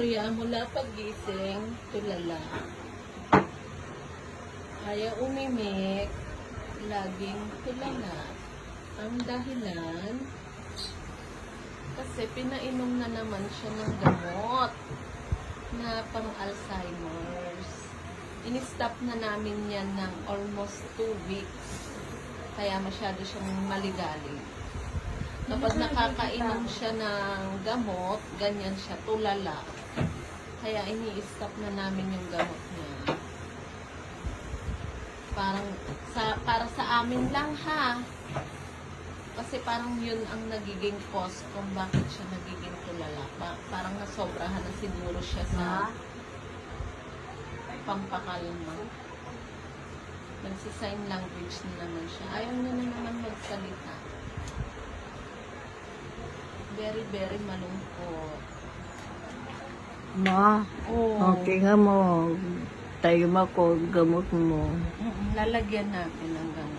istorya mula pagising, tulala. Kaya umimik, laging tulala. Ang dahilan, kasi pinainom na naman siya ng gamot na pang Alzheimer's. In-stop na namin yan ng almost two weeks. Kaya masyado siyang maligali. Kapag nakakainom siya ng gamot, ganyan siya, tulala. Kaya ini-stop na namin yung gamot niya. Parang sa para sa amin lang ha. Kasi parang yun ang nagiging cause kung bakit siya nagiging tulala. Pa- parang nasobrahan na siguro siya sa pampakalma. Nagsisign language na naman siya. Ayaw niya na naman magsalita. Very, very malungkot. Ma, Oo. okay nga mo. Tayo mo ko, gamot mo. Lalagyan natin ng gamot.